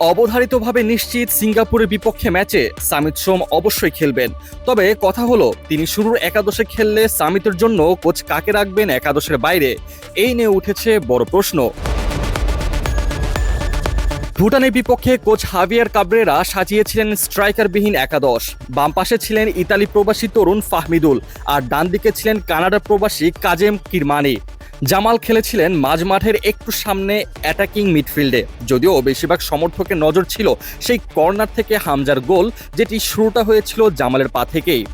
অবধারিতভাবে নিশ্চিত সিঙ্গাপুরের বিপক্ষে ম্যাচে সামিত সোম অবশ্যই খেলবেন। তবে কথা হলো, তিনি শুরুর একাদশে খেললে সামিতের জন্য কোচ কাকে রাখবেন একাদশের বাইরে? এই নিয়ে উঠেছে বড় প্রশ্ন। ভুটানের বিপক্ষে কোচ হাভিয়ার কাবরেরা সাজিয়েছিলেন স্ট্রাইকারবিহীন একাদশ। বাম পাশে ছিলেন ইতালি প্রবাসী তরুণ ফাহমিদুল আর ডান দিকে ছিলেন কানাডা প্রবাসী কাজেম কিরমানি। জামাল খেলেছিলেন মাঝ মাঠের একটু সামনে অ্যাটাকিং মিডফিল্ডে। যদিও বেশিরভাগ সমর্থকের নজর ছিল সেই কর্নার থেকে হামজার গোল, যেটি শুরুটা হয়েছিল জামালের পা থেকেই।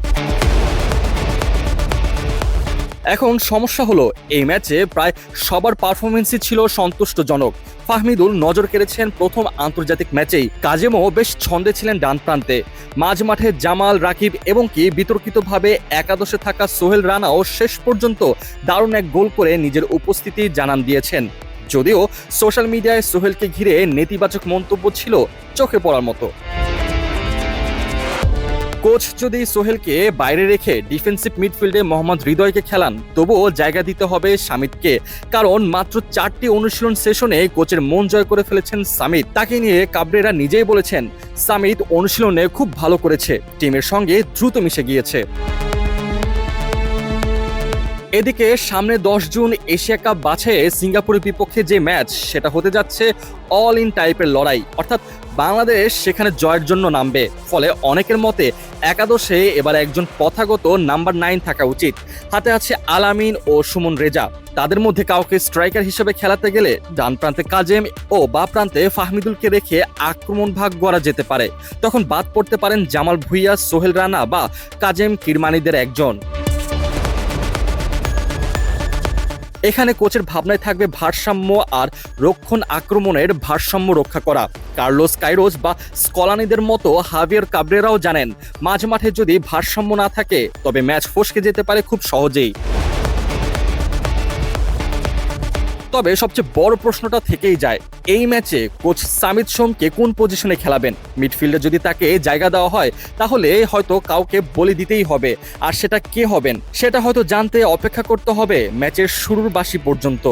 এখন সমস্যা হলো, এই ম্যাচে প্রায় সবার পারফরমেন্সই ছিল সন্তুষ্টজনক। ফাহমিদুল নজর কেড়েছেন প্রথম আন্তর্জাতিক ম্যাচেই। কাজেমও বেশ ছন্দে ছিলেন ডান প্রান্তে। মাঝ মাঠে জামাল, রাকিব এবং কি বিতর্কিতভাবে একাদশে থাকা সোহেল রানাও শেষ পর্যন্ত দারুণ এক গোল করে নিজের উপস্থিতি জানান দিয়েছেন। যদিও সোশ্যাল মিডিয়ায় সোহেলকে ঘিরে নেতিবাচক মন্তব্য ছিল চোখে পড়ার মতো। কোচ যদি সোহেলকে বাইরে রেখে ডিফেন্সিভ মিডফিল্ডে মোহাম্মদ হৃদয়কে খেলান, তবুও জায়গা দিতে হবে সামিতকে কারণ মাত্র চারটি অনুশীলন সেশনে কোচের মন জয় করে ফেলেছেন সামিত তাকে নিয়ে কাবরেরা নিজেই বলেছেন সামিত অনুশীলনে খুব ভালো করেছে। টিমের সঙ্গে দ্রুত মিশে গিয়েছে। এদিকে সামনে দশ জুন এশিয়া কাপ বাছাইয়ে সিঙ্গাপুরের বিপক্ষে যে ম্যাচ, সেটা হতে যাচ্ছে অল ইন টাইপের লড়াই। অর্থাৎ বাংলাদেশ সেখানে জয়ের জন্য নামবে। ফলে অনেকের মতে একাদশে এবার একজন পথাগত নাম্বার নাইন থাকা উচিত। হাতে আছে আলামিন ও সুমন রেজা। তাদের মধ্যে কাউকে স্ট্রাইকার হিসেবে খেলাতে গেলে ডান প্রান্তে কাজেম ও বা প্রান্তে ফাহমিদুলকে রেখে আক্রমণ ভাগ গড়া যেতে পারে। তখন বাদ পড়তে পারেন জামাল ভুইয়া, সোহেল রানা বা কাজেম কিরমানিদের একজন। এখানে কোচের ভাবনায় থাকবে ভারসাম্য আর রক্ষণ আক্রমণের ভারসাম্য রক্ষা করা। কার্লোস কাইরোস বা স্কলানিদের মতো হাভিয়ার কাবরেরাও জানেন, মাঝ মাঠে যদি ভারসাম্য না থাকে, তবে ম্যাচ ফসকে যেতে পারে খুব সহজেই। তবে সবচেয়ে বড় প্রশ্নটা থেকেই যায়, এই ম্যাচে কোচ সামিত সোমকে কোন পজিশনে খেলাবেন? মিডফিল্ডে যদি তাকে জায়গা দেওয়া হয়, তাহলে হয়তো কাউকে বলে দিতেই হবে। আর সেটা কে হবেন? সেটা হয়তো জানতে অপেক্ষা করতে হবে ম্যাচের শুরুর বাসি পর্যন্ত।